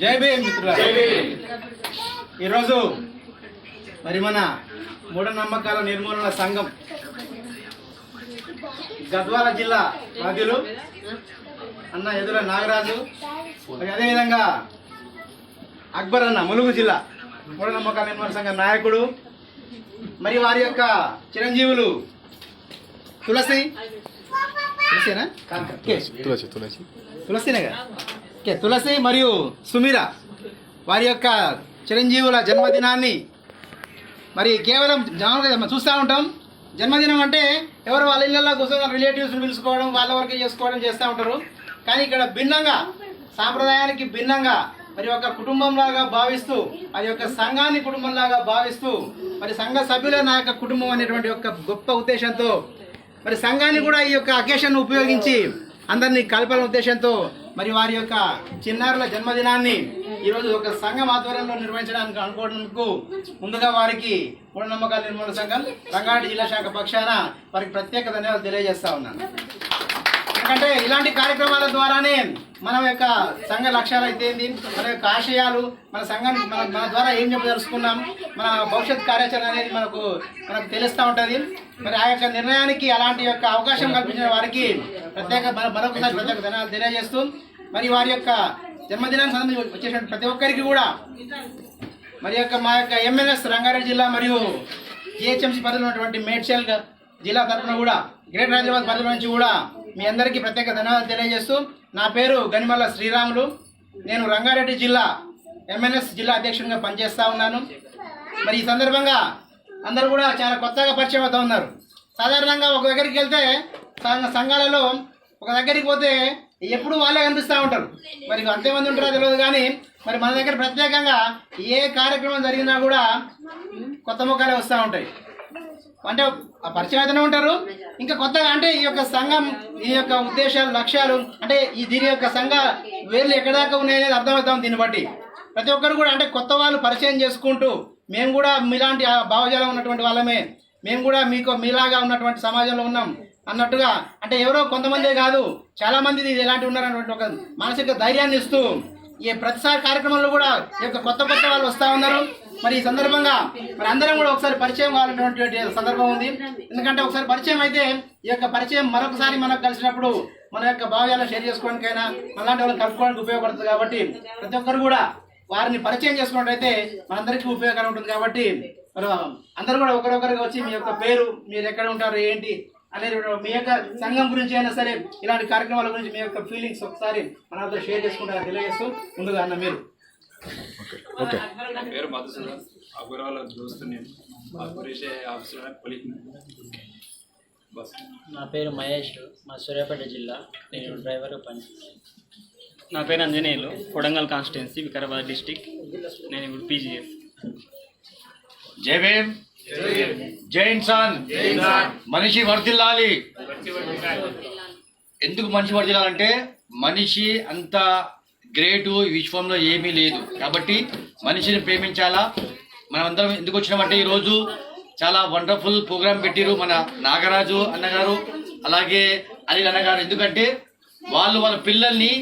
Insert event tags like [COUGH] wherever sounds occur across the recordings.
జై భీమ్ మిత్రులారా. ఈరోజు మరి మన మూఢనమ్మకాల నిర్మూలన సంఘం గద్వాల జిల్లా బాధ్యులు అన్న ఎదుర నాగరాజు మరి అదేవిధంగా అక్బర్ అన్న ములుగు జిల్లా మూఢనమ్మకాల నిర్మూలన సంఘం నాయకుడు మరి వారి యొక్క చిరంజీవులు తులసి. తులసేనా. తులసి తులసి. తులసినే కదా తులసి మరియు సుమీర వారి యొక్క చిరంజీవుల జన్మదినాన్ని మరి కేవలం మామూలుగా చూస్తూ ఉంటాం. జన్మదినం అంటే ఎవరు వాళ్ళ ఇళ్ళల్లో కూర్చొని రిలేటివ్స్ని పిలుచుకోవడం వాళ్ళ వరకు చేసుకోవడం చేస్తూ ఉంటారు. కానీ ఇక్కడ భిన్నంగా సాంప్రదాయానికి భిన్నంగా మరి ఒక కుటుంబంలాగా భావిస్తూ అది యొక్క సంఘాన్ని కుటుంబంలాగా భావిస్తూ మరి సంఘ సభ్యులే నా యొక్క కుటుంబం అనేటువంటి ఒక గొప్ప ఉద్దేశంతో మరి సంఘాన్ని కూడా ఈ యొక్క అకేషన్ ఉపయోగించి అందరినీ కలపాలనే ఉద్దేశంతో మరి వారి యొక్క చిన్నారుల జన్మదినాన్ని ఈరోజు ఒక సంఘం ఆధ్వర్యంలో నిర్వహించడానికి అనుకోవడానికి ముందుగా వారికి మూఢనమ్మకాల నిర్మూలన సంఘం రంగారెడ్డి జిల్లా శాఖ పక్షాన వారికి ప్రత్యేక ధన్యవాదాలు తెలియజేస్తా ఉన్నాను. ఎందుకంటే ఇలాంటి కార్యక్రమాల ద్వారానే మన యొక్క సంఘ లక్ష్యాలు అయితే మన యొక్క ఆశయాలు మన సంఘాన్ని మన మన ద్వారా ఏం చెప్పదలుచుకున్నాం? మన భవిష్యత్ కార్యాచరణ అనేది మనకు మనకు తెలుస్తూ ఉంటుంది. మరి ఆ యొక్క నిర్ణయానికి అలాంటి యొక్క అవకాశం కల్పించిన వారికి ప్రత్యేక మరొకసారి ప్రత్యేక ధనాలు తెలియజేస్తూ మరి వారి యొక్క జన్మదినానికి సంబంధించి వచ్చేసిన ప్రతి ఒక్కరికి కూడా మరి యొక్క మా యొక్క ఎంఎన్ఎస్ రంగారెడ్డి జిల్లా మరియు జిహెచ్ఎంసీ పరిధిలో ఉన్నటువంటి మేడ్చల్ జిల్లా తరఫున కూడా గ్రేటర్ హైదరాబాద్ పరిధిలో నుంచి కూడా మీ అందరికీ ప్రత్యేక ధన్యవాదాలు తెలియజేస్తూ నా పేరు గనిమల్ల శ్రీరాములు. నేను రంగారెడ్డి జిల్లా ఎంఎన్ఎస్ జిల్లా అధ్యక్షుడిగా పనిచేస్తూ ఉన్నాను. మరి ఈ సందర్భంగా అందరూ కూడా చాలా కొత్తగా పరిచయం అవుతూ ఉన్నారు. సాధారణంగా ఒక దగ్గరికి వెళ్తే సంఘాలలో ఒక దగ్గరికి పోతే ఎప్పుడు వాళ్ళే కనిపిస్తూ ఉంటారు. మరి అంతేమంది ఉంటారో తెలియదు కానీ మరి మన దగ్గర ప్రత్యేకంగా ఏ కార్యక్రమం జరిగినా కూడా కొత్త ముఖాలే వస్తూ ఉంటాయి. అంటే ఆ పరిచయం అయితేనే ఉంటారు. ఇంకా కొత్తగా అంటే ఈ యొక్క సంఘం ఈ యొక్క ఉద్దేశాలు లక్ష్యాలు అంటే ఈ దీని యొక్క సంఘ వేర్లు ఎక్కడాకా ఉన్నాయనేది ఉన్నాయి అనేది అర్థమవుతాం దీన్ని బట్టి. ప్రతి ఒక్కరు కూడా అంటే కొత్త వాళ్ళు పరిచయం చేసుకుంటూ మేము కూడా మీలాంటి భావజాలం ఉన్నటువంటి వాళ్ళమే. మేము కూడా మీకు మీలాగా ఉన్నటువంటి సమాజంలో ఉన్నాం అన్నట్టుగా అంటే ఎవరో కొంతమందే కాదు చాలా మంది ఇలాంటి ఉన్నారన్నటువంటి ఒక మానసిక ధైర్యాన్ని ఇస్తూ ఈ ప్రతిసారి కార్యక్రమంలో కూడా ఈ యొక్క కొత్త కొత్త వాళ్ళు వస్తూ ఉన్నారు. మరి ఈ సందర్భంగా మరి అందరం కూడా ఒకసారి పరిచయం కావాలనేటువంటి సందర్భం ఉంది. ఎందుకంటే ఒకసారి పరిచయం అయితే ఈ యొక్క పరిచయం మరొకసారి మనకు కలిసినప్పుడు మన యొక్క భావ్యాలను షేర్ చేసుకోవడానికైనా అలాంటి వాళ్ళని కలుపుకోవడానికి ఉపయోగపడుతుంది కాబట్టి ప్రతి ఒక్కరు కూడా వారిని పరిచయం చేసుకున్నట్టయితే మనందరికీ ఉపయోగకరం ఉంటుంది కాబట్టి మరి అందరూ కూడా ఒకరొకరికి వచ్చి మీ యొక్క పేరు మీరు ఎక్కడ ఉంటారు ఏంటి అనేది మీ యొక్క సంఘం గురించి అయినా సరే ఇలాంటి కార్యక్రమాల గురించి మీ యొక్క ఫీలింగ్స్ ఒకసారి మనతో షేర్ చేసుకుంటారు తెలియజేస్తూ ముందుగా అన్న మీరు. ఓకే. నా పేరు మధుసూదన్. దోస్తు నేను. ఆఫీసులో బస్. నా పేరు మహేష్. మా సూర్యాపేట జిల్లా. నేను డ్రైవర్గా పనిచేస్తాను నా పేరు అంజనేయులు కొడంగల్ కాన్స్టిట్యున్సీ వికారాబాద్ డిస్టిక్. నేను ఇప్పుడు పీజీఎస్ జై భీమ్. జై ఇన్సాన్. మనిషి వర్ధిల్లాలి. ఎందుకు మనిషి వర్ధిల్లాలంటే మనిషి అంత గ్రేటు ఈ విశ్వంలో ఏమీ లేదు. కాబట్టి మనిషిని ప్రేమించాలా? మనమందరం ఎందుకు వచ్చినామంటే ఈరోజు చాలా వండర్ఫుల్ ప్రోగ్రామ్ పెట్టిరు మన నాగరాజు అన్నగారు అలాగే అనిల్ అన్నగారు. ఎందుకంటే వాళ్ళు వాళ్ళ పిల్లల్ని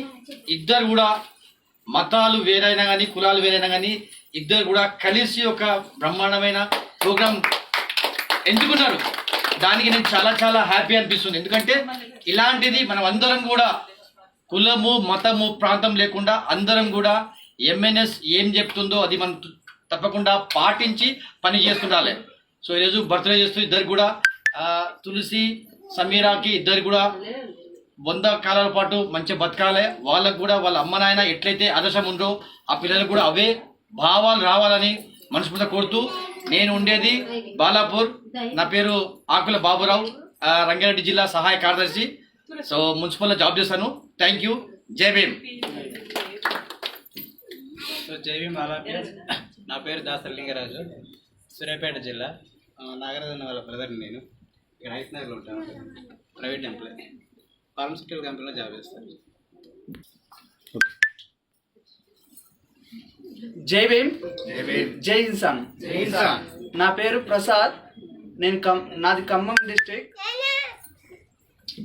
ఇద్దరు కూడా మతాలు వేరైనా కానీ కులాలు వేరైనా కానీ ఇద్దరు కూడా కలిసి ఒక బ్రహ్మాండమైన ప్రోగ్రాం ఎంచుకున్నారు దానికి నేను చాలా చాలా హ్యాపీ అనిపిస్తుంది. ఎందుకంటే ఇలాంటిది మనం అందరం కూడా కులము మతము ప్రాంతం లేకుండా అందరం కూడా ఎంఎన్ఎస్ ఏం చెప్తుందో అది మనం తప్పకుండా పాటించి పని చేస్తుండాలి. సో ఈరోజు బర్త్డే చేస్తూ ఇద్దరు కూడా తులసి సమీరాకి ఇద్దరు కూడా వంద కాలాల పాటు మంచి బతకాలి. వాళ్ళకు కూడా వాళ్ళ అమ్మ నాయన ఎట్లయితే ఆదర్శం ఉందో ఆ పిల్లలకు కూడా అవే భావాలు రావాలని మనస్ఫూర్తిగా కోరుతూ నేను ఉండేది బాలాపూర్. నా పేరు ఆకుల బాబురావు రంగారెడ్డి జిల్లా సహాయ కార్యదర్శి. సో మున్సిపల్లో జాబ్ చేశాను. థ్యాంక్ యూ జై భీమ్. సో జైవి మాలాపే నా పేరు దాసరి లింగరాజు. సూర్యాపేట జిల్లా. నాగరాజన్న వాళ్ళ బ్రదర్ని నేను. ఇక్కడ హైస్నగర్లో ఉంటాను. ప్రైవేట్ ఎంప్లాయ్ ఫార్మసిటికల్ కంపెనీలో జాబ్ చేస్తాను. జై భీమ్. జై భీమ్. జై ఇన్సాన్ జై ఇన్సాన్. నా పేరు ప్రసాద్. నేను కమ్ నాది ఖమ్మం డిస్ట్రిక్ట్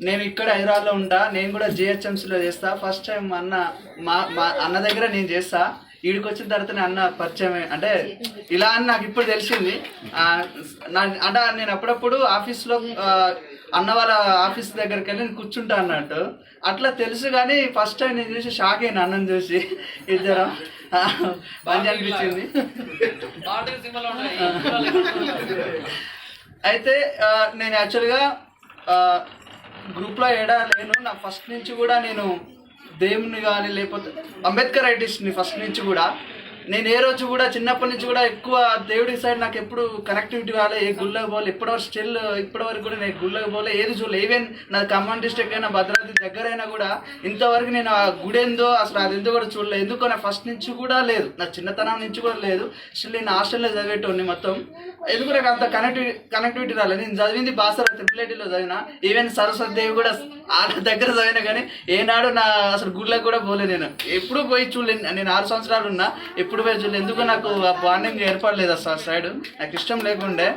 నేను ఇక్కడ హైదరాబాద్లో ఉంటా నేను కూడా జిహెచ్ఎంసీలో చేస్తా. ఫస్ట్ టైం అన్న మా మా అన్న దగ్గర నేను చేస్తా. ఈడికి వచ్చిన తర్వాత నేను అన్న పరిచయం అంటే ఇలా అని నాకు ఇప్పుడు తెలిసింది. అంటే నేను అప్పుడప్పుడు ఆఫీస్లో అన్న వాళ్ళ ఆఫీస్ దగ్గరికి వెళ్ళి నేను కూర్చుంటా అన్నట్టు. అట్లా తెలుసు కానీ ఫస్ట్ టైం నేను చూసి షాక్ అయినా అన్నం చూసి ఇద్దరు. మంచి అనిపించింది. అయితే నేను యాక్చువల్గా గ్రూప్లో ఏడా లేను. నా ఫస్ట్ నుంచి కూడా నేను దేవుని కానీ లేకపోతే అంబేద్కర్ ఐటిస్ట్ని ఫస్ట్ నుంచి కూడా నేను ఏ రోజు కూడా చిన్నప్పటి నుంచి కూడా ఎక్కువ దేవుడి సైడ్ నాకు ఎప్పుడు కనెక్టివిటీ కాలే ఏ గుళ్ళకి పోలే ఇప్పటివరకు స్టిల్ ఇప్పటివరకు కూడా నేను గుళ్ళకి పోలే ఏది చూడలే. ఈవెన్ నా ఖమ్మం డిస్ట్రిక్ట్ అయినా భద్రాద్రి దగ్గరైనా కూడా ఇంతవరకు నేను ఆ గుడి ఏందో అసలు అది ఎందుకు కూడా చూడలేదు ఎందుకు నా ఫస్ట్ నుంచి కూడా లేదు. నా చిన్నతనం నుంచి కూడా లేదు. స్టిల్ నేను హాస్టల్లో చదివేటోని మొత్తం. ఎందుకు నాకు అంత కనెక్టివిటీ కనెక్టివిటీ రాలేదు నేను చదివింది బాసర త్రిపులేటీలో చదివిన. ఈవెన్ సరస్వతి దేవి కూడా ఆ దగ్గర చదివినా కానీ ఏనాడు నా అసలు గుళ్ళకి కూడా పోలే నేను. ఎప్పుడు పోయి చూడలేదు నేను ఆరు సంవత్సరాలు ఉన్నా ఎప్పుడు పోయి చూడలేదు ఎందుకు నాకు ఆ బాండింగ్ ఏర్పడలేదు అసలు ఆ సైడ్ నాకు ఇష్టం లేకుండే.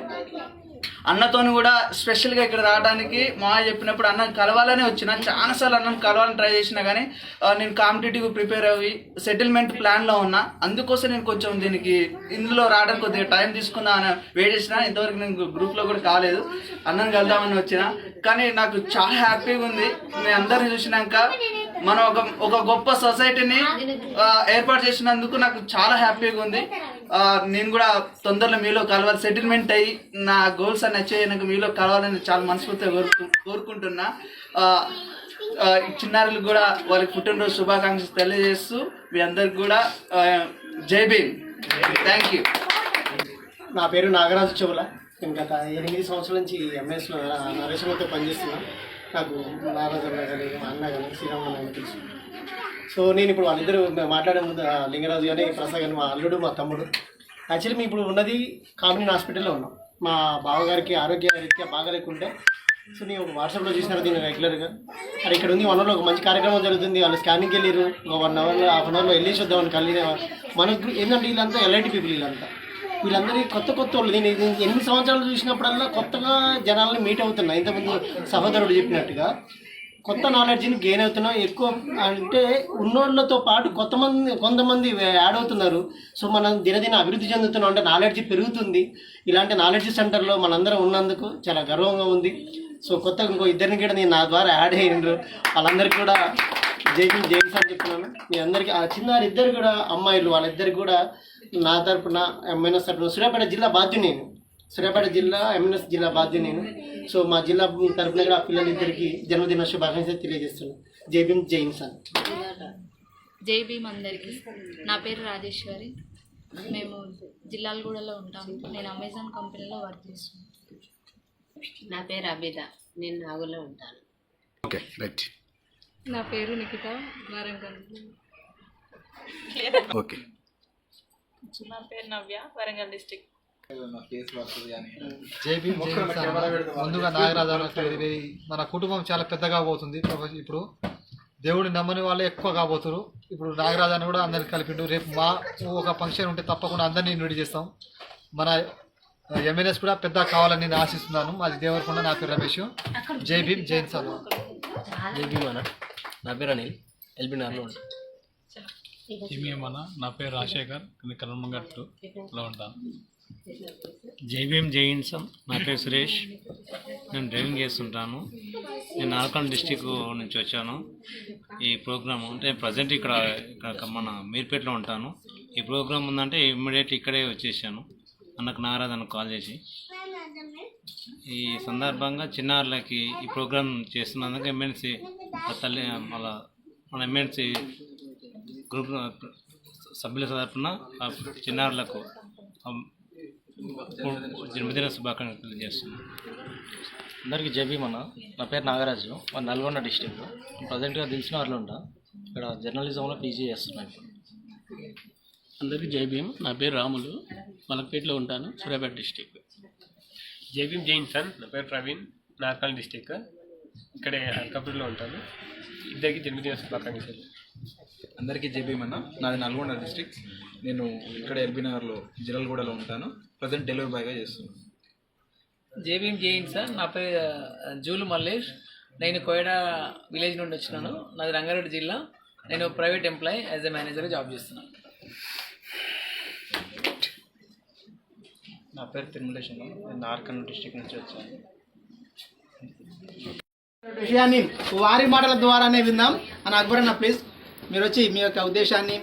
అన్నతోని కూడా స్పెషల్గా ఇక్కడ రావడానికి మా చెప్పినప్పుడు అన్న కలవాలనే వచ్చిన చాలాసార్లు అన్నం కలవాలని ట్రై చేసినా కానీ నేను కాంపిటేటివ్ ప్రిపేర్ అయ్యి సెటిల్మెంట్ ప్లాన్లో ఉన్నా. అందుకోసం నేను కొంచెం దీనికి ఇందులో రావడానికి కొద్దిగా టైం తీసుకున్నా అని వెయిట్ చేసిన. ఇంతవరకు నేను గ్రూప్లో కూడా కాలేదు. అన్నం కలుద్దామని వచ్చిన. కానీ నాకు చాలా హ్యాపీగా ఉంది. మీ అందరిని చూసినాక మనం ఒక ఒక గొప్ప సొసైటీని ఏర్పాటు చేసినందుకు నాకు చాలా హ్యాపీగా ఉంది. నేను కూడా తొందరలో మీలో కలవాలి. సెటిల్మెంట్ అయ్యి నా గోల్స్ అన్ని అచీవ్ అయినాక మీలో కలవాలని చాలా మనస్ఫూర్తిగా కోరుకు కోరుకుంటున్నా. చిన్నారులకు కూడా వాళ్ళకి పుట్టినరోజు శుభాకాంక్షలు తెలియజేస్తూ మీ అందరికి కూడా జై భీమ్. థ్యాంక్ యూ నా పేరు నాగరాజు చెవుల నేను గత ఎనిమిది సంవత్సరాల నుంచి ఎంఎస్లో నరేశ్వరంతో పనిచేస్తున్నాను. నాకు నాగరాజు కానీ మా అన్న కానీ శ్రీరామ్ అన్న కానీ తెలుసు సో నేను ఇప్పుడు వాళ్ళిద్దరు మాట్లాడే ముందు లింగరాజు కానీ ప్రసాద్ కానీ మా అల్లుడు మా తమ్ముడు. యాక్చువల్లీ మేము ఇప్పుడు ఉన్నది కామినీ హాస్పిటల్లో ఉన్నాం. మా బావగారికి ఆరోగ్య రీత్యా బాగాలేకుంటే సో నేను ఒక వాట్సాప్లో చూసినారు దీన్ని రెగ్యులర్గా. అది ఇక్కడ ఉంది వన్ అవర్లో ఒక మంచి కార్యక్రమం జరుగుతుంది. వాళ్ళు స్కానింగ్కి వెళ్ళారు ఒక వన్ అవర్లో హాఫ్ అన్ అవర్లో వెళ్ళేసి వద్దామని కలిగిన మనకు ఏంటంటే వీళ్ళంతా ఎల్ఐటి పీపుల్ వీళ్ళంతా. వీళ్ళందరికీ కొత్త కొత్త వాళ్ళు. నేను ఇది సంవత్సరాలు చూసినప్పుడల్లా కొత్తగా జనాలను మీట్ అవుతున్నా ఇంతకుముందు సహోదరుడు చెప్పినట్టుగా. కొత్త నాలెడ్జ్ని గెయిన్ అవుతున్నాం. ఎక్కువ అంటే ఉన్నోళ్ళతో పాటు కొంతమంది కొంతమంది యాడ్ అవుతున్నారు. సో మనం దినదిన అభివృద్ధి చెందుతున్నాం అంటే నాలెడ్జ్ పెరుగుతుంది. ఇలాంటి నాలెడ్జ్ సెంటర్లో మనందరం ఉన్నందుకు చాలా గర్వంగా ఉంది. సో కొత్తగా ఇంకో ఇద్దరిని కూడా నేను నా ద్వారా యాడ్ అయ్యిండ్రు. వాళ్ళందరికీ కూడా జై భీమ్ జైన్స్ అని చెప్తున్నాను. మీ అందరికీ ఆ చిన్నారి ఇద్దరు కూడా అమ్మాయిలు వాళ్ళిద్దరు కూడా నా తరపున ఎంఎన్ఎస్ తరపున సూర్యాపేట జిల్లా బాధ్యుని నేను. సూర్యాపేట జిల్లా ఎంఎన్ఎస్ జిల్లా బాధ్యుని నేను. సో మా జిల్లా తరపున కూడా ఆ పిల్లలిద్దరికి జన్మదిన శుభాకాంక్షలు తెలియజేస్తున్నాను. జై భీమ్ జైన్స్ అని జై భీమ్ అందరికీ. నా పేరు రాజేశ్వరి. మేము జిల్లాలగూడలో ఉంటాము నేను అమెజాన్ కంపెనీలో వర్క్ చేస్తున్నాను. నా పేరు అబిద నేను నాగులో ఉంటాను. Okay right. నా పేరు నిఖిత వరంగల్ ఓకే. నా పేరు నవ్య వరంగల్ డిస్టిక్ ముందుగా నాగరాజు మన కుటుంబం చాలా పెద్దగా పోతుంది ప్రపంచ- ఇప్పుడు దేవుడిని నమ్మని వాళ్ళే ఎక్కువ కాబోతున్నారు ఇప్పుడు నాగరాజాన్ని కూడా అందరికి కలిపిండు. రేపు మా ఒక ఫంక్షన్ ఉంటే తప్పకుండా అందరినీ ఇన్వైట్ చేస్తాం. మన ఎంఎన్ఎస్ కూడా పెద్ద కావాలని నేను ఆశిస్తున్నాను. మాది దేవరకొండ నా పేరు రమేష్. జై భీమ్ జైన్ సార్. జై భీమ్ అన్న. నా పేరు అనిల్. ఎల్బీ నగర్లో ఉంటాను ఏమేమన్నా నా పేరు రాజశేఖర్. నేను కర్మగట్టులో ఉంటాను. జై భీమ్ జై ఇన్సం నా పేరు సురేష్. నేను డ్రైవింగ్ చేస్తుంటాను. నేను నాల్కొండ డిస్టిక్ నుంచి వచ్చాను. ఈ ప్రోగ్రామ్ అంటే ప్రజెంట్ ఇక్కడ ఇక్కడ మన మీర్పేటలో ఉంటాను. ఈ ప్రోగ్రామ్ ఉందంటే ఇమ్మీడియట్ ఇక్కడే వచ్చేసాను. అన్నకు అన్న కాల్ చేసి. ఈ సందర్భంగా చిన్నారులకి ఈ ప్రోగ్రామ్ చేస్తున్నందుకు ఎంఎన్సి తల్లి మన మన ఎంఎన్సి గ్రూప్ సభ్యుల తరఫున ఆ చిన్నారులకు జన్మదిన శుభాకాంక్షలు తెలియజేస్తున్నాను. అందరికీ జై భీమ్ అన్న. నా పేరు నాగరాజు. మా నల్గొండ డిస్టిక్. ప్రజెంట్గా దిల్సిన వారిలో ఉంటా ఇక్కడ జర్నలిజంలో పీజీ చేస్తున్నాను ఇప్పుడు. అందరికీ జై భీమ్. నా పేరు రాములు. మలక్పేటలో ఉంటాను సూర్యాపేట డిస్టిక్. జై భీమ్ జైన్ సన్ నా పేరు ప్రవీణ్ నార్కల్ డిస్టిక్. ఇక్కడే అనకాపూర్లో ఉంటాను. ఇద్దరికి జన్మదిన శుభాకాంక్షలు. అందరికీ జేబీఎం అన్న. నాది నల్గొండ డిస్ట్రిక్ట్. నేను ఇక్కడ ఎల్బీ నగర్లో జిరల్గూడలో ఉంటాను. ప్రజెంట్ డెలివరీ బాయ్గా చేస్తున్నాను. జై భీమ్ జైన్ సన్ నా పేరు జూలు మల్లేష్. నేను కోయడా విలేజ్ నుండి వచ్చినాను. నాది రంగారెడ్డి జిల్లా. నేను private employee as a manager job చేస్తున్నాను. నా పేరు తిరుమలేశం నేను నార్కన్ డిస్టిక్ నుంచి వచ్చాను. విషయాన్ని వారి మాటల ద్వారానే విందాం. అని అక్బర్ అన్న ప్లీజ్. మీరు వచ్చి మీ యొక్క ఉద్దేశాన్ని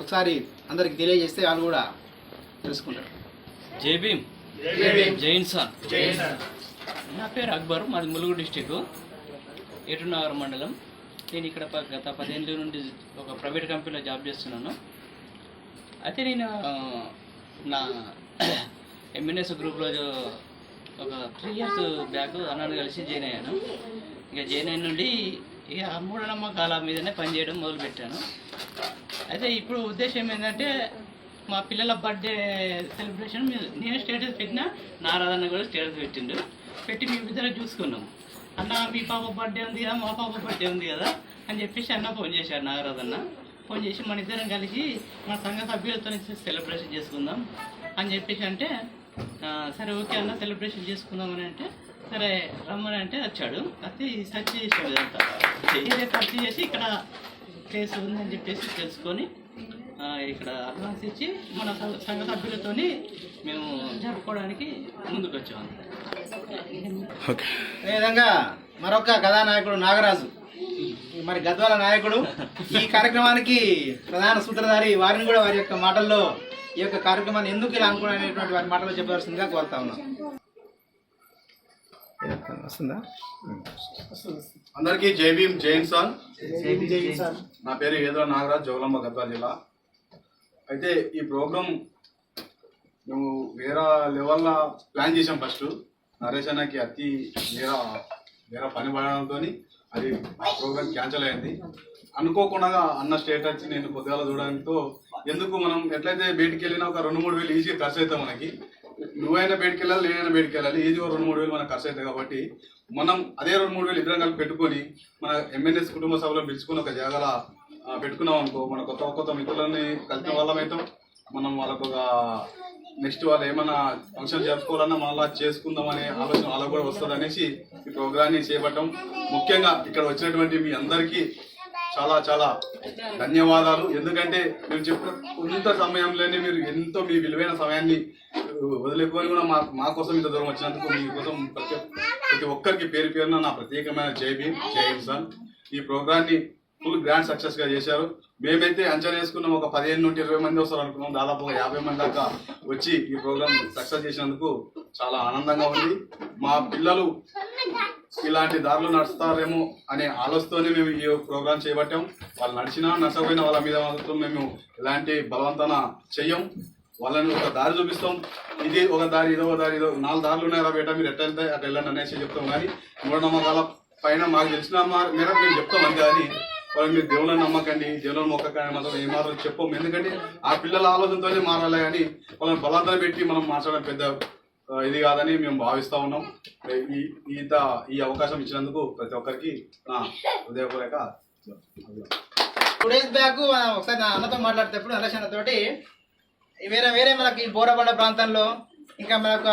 ఒకసారి అందరికి తెలియజేస్తే వాళ్ళు కూడా తెలుసుకుంటారు. జై భీమ్. జై భీమ్. జై ఇన్సాన్. నా పేరు అక్బర్ మాది ములుగు డిస్టిక్ ఏటునగర్ మండలం. నేను ఇక్కడ గత పదిహేనుల నుండి ఒక ప్రైవేట్ కంపెనీలో జాబ్ చేస్తున్నాను. అయితే నేను నా ఎంఎన్ఎస్ గ్రూప్లో ఒక త్రీ ఇయర్స్ బ్యాక్ అన్నాను కలిసి జాయిన్ అయ్యాను. ఇక జాయిన్ అయిన నుండి ఇక మూఢనమ్మకాల మీదనే పనిచేయడం మొదలుపెట్టాను. అయితే ఇప్పుడు ఉద్దేశం ఏంటంటే మా పిల్లల బర్త్డే సెలబ్రేషన్ నేను స్టేటస్ పెట్టినా నారాధన కూడా స్టేటస్ పెట్టిండు. పెట్టి మేము ఇద్దరు చూసుకున్నాం. అన్న మీ పాప బర్త్డే ఉంది కదా మా పాప బర్త్డే ఉంది కదా అని చెప్పేసి అన్న ఫోన్ చేశాడు నాగరాజన్న ఫోన్ చేసి మన ఇద్దరం కలిసి మన సంఘ సభ్యులతో సెలబ్రేషన్ చేసుకుందాం అని చెప్పేసి అంటే సరే ఓకే అన్న సెలబ్రేషన్ చేసుకుందాం అని అంటే సరే రమ్మని అంటే వచ్చాడు. అయితే సెర్చ్ చేసాడు ఇదంతా ఏరియా సెర్చ్ చేసి ఇక్కడ ప్లేస్ ఉందని చెప్పేసి తెలుసుకొని ఆ, ఇక్కడ అడ్వాన్స్ ఇచ్చి మన సంఘ సభ్యులతోని మేము జరుపుకోవడానికి ముందుకు వచ్చాము ఓకే అదేవిధంగా మరొక కథానాయకుడు నాగరాజు. మరి గద్వాల నాయకుడు. ఈ కార్యక్రమానికి ప్రధాన సూత్రధారి వారిని కూడా వారి యొక్క మాటల్లో ఈ యొక్క కార్యక్రమాన్ని ఎందుకు ఇలా అనుకునేటువంటి వారి మాటల్లో చెప్పవలసిందిగా కోరుతా ఉన్నాం. వస్తుందా? అందరికీ జై భీమ్ జై ఇన్సాన్ జై భీమ్, జై ఇన్సాన్. నా పేరు ఏదో నాగరాజ్ జోగులాంబ గద్వాల జిల్లా. అయితే ఈ ప్రోగ్రాం మేము వేరే లెవెల్లో ప్లాన్ చేసాం ఫస్ట్. నరేష్ అన్నకి అతి వేరే వేరే పని పడడంతో అది ఆ ప్రోగ్రామ్ క్యాన్సిల్ అయింది. అనుకోకుండా అన్న స్టేట్ వచ్చి నేను పొద్దుగాల చూడడంతో ఎందుకు మనం ఎట్లయితే బయటికి వెళ్ళినా ఒక రెండు మూడు వేలు ఈజీగా ఖర్చు అవుతాం మనకి. నువ్వైనా బయటికి వెళ్ళాలి నేనైనా బయటికి వెళ్ళాలి ఏది రెండు మూడు వేలు మనకు ఖర్చు అవుతుంది కాబట్టి మనం అదే రెండు మూడు వేలు ఇద్దరం కలిపి పెట్టుకొని మన ఎంఎన్ఎస్ కుటుంబ సభలో పిలుచుకుని ఒక జాగాల పెట్టుకున్నాం అనుకో మన కొత్త కొత్త మిత్రులని కలిసిన వాళ్ళం మనం వాళ్ళకు ఒక నెక్స్ట్ వాళ్ళు ఏమైనా ఫంక్షన్ జరుపుకోవాలన్నా మళ్ళా చేసుకుందాం అనే ఆలోచన వాళ్ళకు కూడా వస్తుంది అనేసి ఈ ప్రోగ్రాన్ని చేపట్టం. ముఖ్యంగా ఇక్కడ వచ్చినటువంటి మీ అందరికీ చాలా చాలా ధన్యవాదాలు. ఎందుకంటే మేము చెప్పిన కొంత సమయంలోనే మీరు ఎంతో మీ విలువైన సమయాన్ని వదిలేకొని కూడా మా మా కోసం ఇంత దూరం వచ్చినందుకు మీకోసం ప్రతి ప్రతి ఒక్కరికి పేరు పేరున నా ప్రత్యేకమైన జై భీమ్ జై ఈ ప్రోగ్రాన్ని ఫుల్ గ్రాండ్ సక్సెస్గా చేశారు. మేమైతే అంచనా వేసుకున్నాం ఒక పదిహేను నుండి ఇరవై మంది వస్తారు అనుకున్నాం. దాదాపు ఒక యాభై మంది దాకా వచ్చి ఈ ప్రోగ్రామ్ సక్సెస్ చేసినందుకు చాలా ఆనందంగా ఉంది. మా పిల్లలు ఇలాంటి దారులు నడుస్తారేమో అనే ఆలోచనతోనే మేము ఈ ప్రోగ్రామ్ చేపట్టాం. వాళ్ళు నడిచినా నష్టపోయినా వాళ్ళ మీద మాత్రం మేము ఎలాంటి బలవంతన చెయ్యం. వాళ్ళని ఒక దారి చూపిస్తాం. ఇది ఒక దారి ఇదో ఒక దారి ఇదో నాలుగు దారులు ఉన్నాయా బేట మీరు ఎట్లా వెళ్తే అట్లా వెళ్ళండి అనేసి చెప్తాం కానీ మూఢనమ్మకాల పైన మాకు తెలిసిన మేరకు మేము చెప్తాం అంతే కానీ వాళ్ళు మీరు దేవుళ్ళని నమ్మకండి దేవుళ్ళని మొక్కకండి మాత్రం ఏ మాత్రం ఎందుకంటే ఆ పిల్లల ఆలోచనతోనే మారాలి కానీ వాళ్ళని బలవంతం పెట్టి మనం మాట్లాడడం పెద్ద ఇది కాదని మేము భావిస్తూ ఉన్నాం. ఈ ఇంత ఈ అవకాశం ఇచ్చినందుకు ప్రతి ఒక్కరికి నా హృదయపూర్వక టూ డేస్ బ్యాక్ ఒకసారి నా అన్నతో మాట్లాడేటప్పుడు నరేష్ అన్నతోటి వేరే వేరే మనకి బోరబండ ప్రాంతంలో ఇంకా మనకు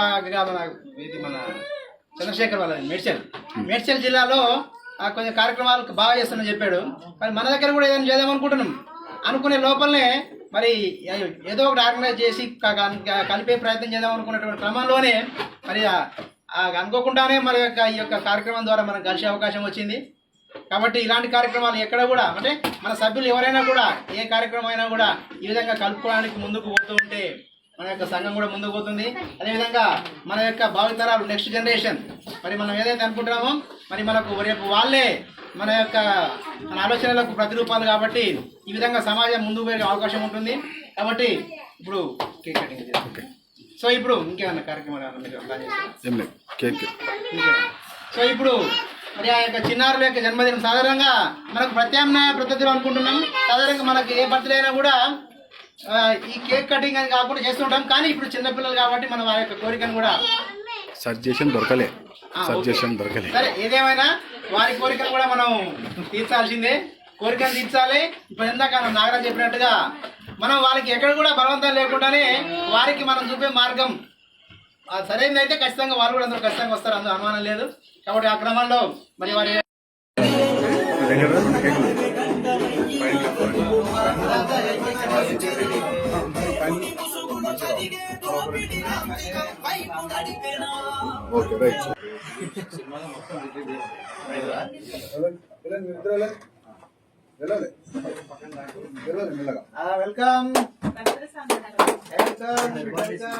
మన ఇది మన చంద్రశేఖర్ వాళ్ళ మేడ్చల్. మేడ్చల్ జిల్లాలో ఆ కొన్ని కార్యక్రమాలు బాగా చేస్తానని చెప్పాడు. మరి మన దగ్గర కూడా ఏదైనా చేద్దాం అనుకుంటున్నాం. అనుకునే లోపలనే మరి ఏదో ఒకటి ఆర్గనైజ్ చేసి కలిపే ప్రయత్నం చేద్దాం అనుకున్నటువంటి క్రమంలోనే మరి అనుకోకుండానే మన యొక్క ఈ యొక్క కార్యక్రమం ద్వారా మనం కలిసే అవకాశం వచ్చింది. కాబట్టి ఇలాంటి కార్యక్రమాలు ఎక్కడ కూడా అంటే మన సభ్యులు ఎవరైనా కూడా ఏ కార్యక్రమం అయినా కూడా ఈ విధంగా కలుపుకోవడానికి ముందుకు పోతూ ఉంటే మన యొక్క సంఘం కూడా ముందుకు పోతుంది. అదేవిధంగా మన యొక్క భావితరాలు నెక్స్ట్ జనరేషన్ మరి మనం ఏదైతే అనుకుంటున్నామో మరి మనకు రేపు వాళ్ళే మన యొక్క మన ఆలోచనలకు ప్రతిరూపాలు కాబట్టి ఈ విధంగా సమాజం ముందుకు పోయే అవకాశం ఉంటుంది. కాబట్టి ఇప్పుడు కేక్ కటింగ్. సో ఇప్పుడు ఇంకేమన్నా కార్యక్రమాలు సో ఇప్పుడు మరి ఆ యొక్క చిన్నారుల యొక్క జన్మదినం సాధారణంగా మనకు ప్రత్యామ్నాయ పద్ధతిలో అనుకుంటున్నాం. సాధారణంగా మనకి ఏ బర్త్డే అయినా కూడా ఈ కేక్ కటింగ్ అని కాకుండా చేస్తుంటాం కానీ ఇప్పుడు చిన్నపిల్లలు కాబట్టి మనం ఆ యొక్క కోరికను కూడా సర్చ్ చేసాం దొరకలే సర్చ్. చేసాం దొరకలే. సరే ఏదేమైనా వారి కోరికను కూడా మనం తీర్చాల్సిందే. కోరికను తీర్చాలి. ఇప్పుడు ఇందాక నాగరాజ్ చెప్పినట్టుగా మనం వాళ్ళకి ఎక్కడ కూడా బలవంతం లేకుండానే వారికి మనం చూపే మార్గం సరైనది అయితే ఖచ్చితంగా వాళ్ళు కూడా అందరూ ఖచ్చితంగా వస్తారు అందులో అనుమానం లేదు. కాబట్టి ఆ క్రమంలో మరి వారి right welcome welcome.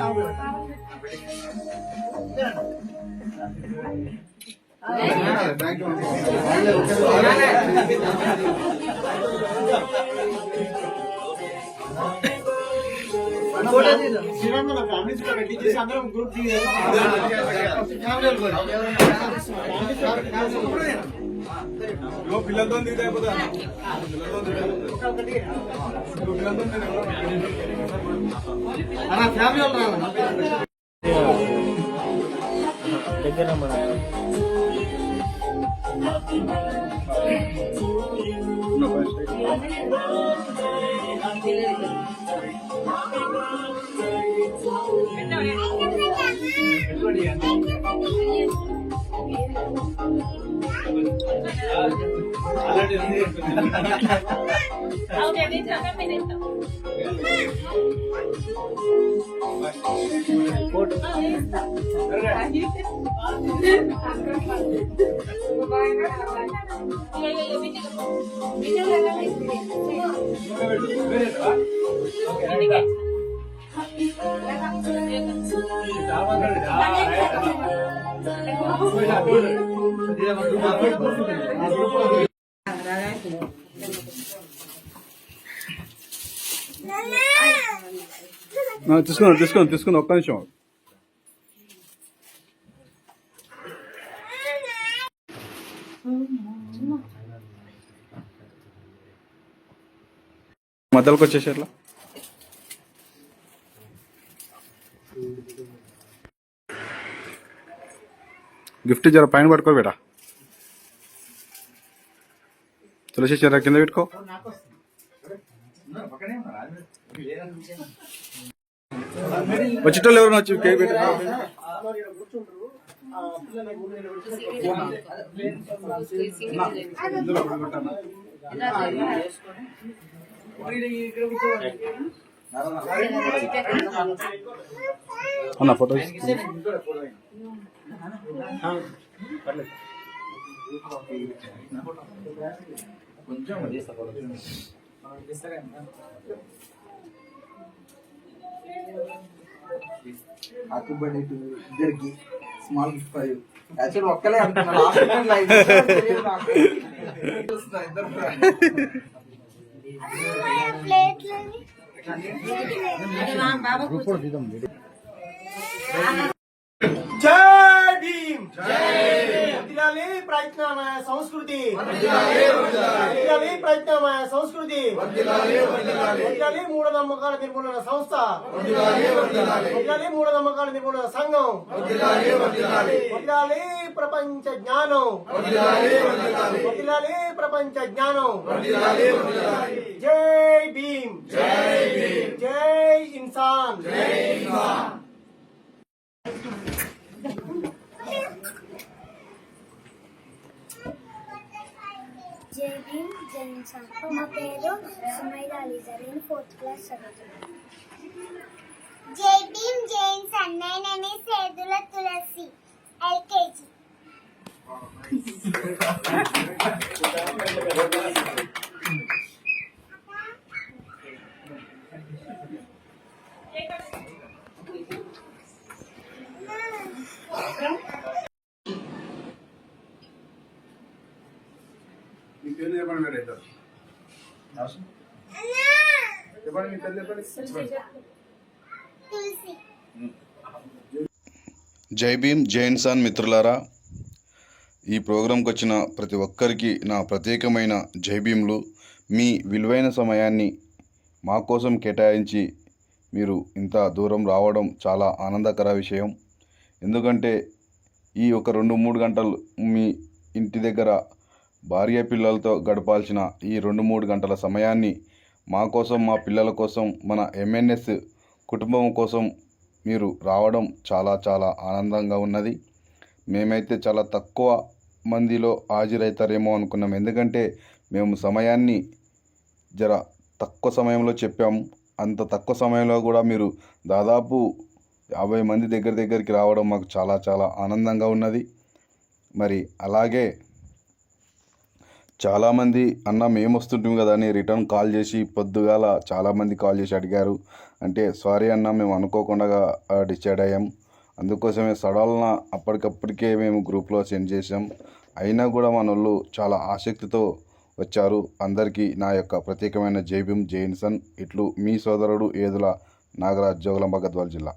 to you. పిల్లలతో దిగితే అయిపోతా పిల్లలతో ఫ్యామిలీ వాళ్ళు దగ్గర మన తీసుకున్నాను తీసుకున్నాను తీసుకున్నాను ఒక్క నిమిషం. మధ్యలోకి వచ్చేసి ఎట్లా గిఫ్ట్ జర పైన పట్టుకో బేటా తులసి చీర కింద పెట్టుకో. పక్కనే వచ్చేటోళ్ళు ఎవరైనా వచ్చి కేక్ పెట్టారు అన్న ఫోటో అక్కుబడి ఇద్దరికి స్మాల్ గిఫ్ట్ ఫైవ్ యాక్చువల్ ఒక్కలే అంటున్నా లాస్ట్ వదిలాలి ప్రయత్నమయ సంస్కృతి. వదిలాలి ప్రయత్నమయ సంస్కృతి. వదిలాలి మూఢనమ్మకాల నిర్మూలన సంస్థ. వదిలాలి మూఢనమ్మకాల నిర్మూలన సంఘం. వదిలాలి ప్రపంచ జ్ఞానం. వదిలాలి ప్రపంచ జ్ఞానం. జై భీమ్. జై ఇన్సాన్. జై జై ఇన్సాన్ మా పేరు సుమైద అలీజా. నేను ఫోర్త్ క్లాస్ చదువుతున్నాను. జై భీమ్ జై ఇన్సాన్ నేను సేదుల తులసి ఎల్కేజీ. [LAUGHS] చెప్పండి మీరు ఇద్దరు. చెప్పండి మీ పేరు చెప్పండి. తులసి జై భీమ్ జై ఇన్సాన్ మిత్రులారా. ఈ ప్రోగ్రాంకి వచ్చిన ప్రతి ఒక్కరికి నా ప్రత్యేకమైన జై భీమ్లు. మీ విలువైన సమయాన్ని మా కోసం కేటాయించి మీరు ఇంత దూరం రావడం చాలా ఆనందకర విషయం. ఎందుకంటే ఈ ఒక రెండు మూడు గంటలు మీ ఇంటి దగ్గర భార్య పిల్లలతో గడపాల్సిన ఈ రెండు మూడు గంటల సమయాన్ని మా కోసం మా పిల్లల కోసం మన ఎంఎన్ఎస్ కుటుంబం కోసం మీరు రావడం చాలా చాలా ఆనందంగా ఉన్నది. మేమైతే చాలా తక్కువ మందిలో హాజరవుతారేమో అనుకున్నాం. ఎందుకంటే మేము సమయాన్ని జర తక్కువ సమయంలో చెప్పాము అంత తక్కువ సమయంలో కూడా మీరు దాదాపు యాభై మంది దగ్గర దగ్గరికి రావడం మాకు చాలా చాలా ఆనందంగా ఉన్నది. మరి అలాగే చాలామంది అన్న మేము వస్తుంటాం కదా అని రిటర్న్ కాల్ చేసి పొద్దుగాల చాలామంది కాల్ చేసి అడిగారు. అంటే సారీ అన్న మేము అనుకోకుండా డిసైడ్ అయ్యాం. అందుకోసమే సడల్న అప్పటికప్పటికే మేము గ్రూప్లో సెండ్ చేసాం అయినా కూడా మన వాళ్ళు చాలా ఆసక్తితో వచ్చారు. అందరికీ నా యొక్క ప్రత్యేకమైన జైబిం జైన్సన్ ఇట్లు మీ సోదరుడు ఏదుల నాగరాజ్ జోగులంబ గద్వాల జిల్లా.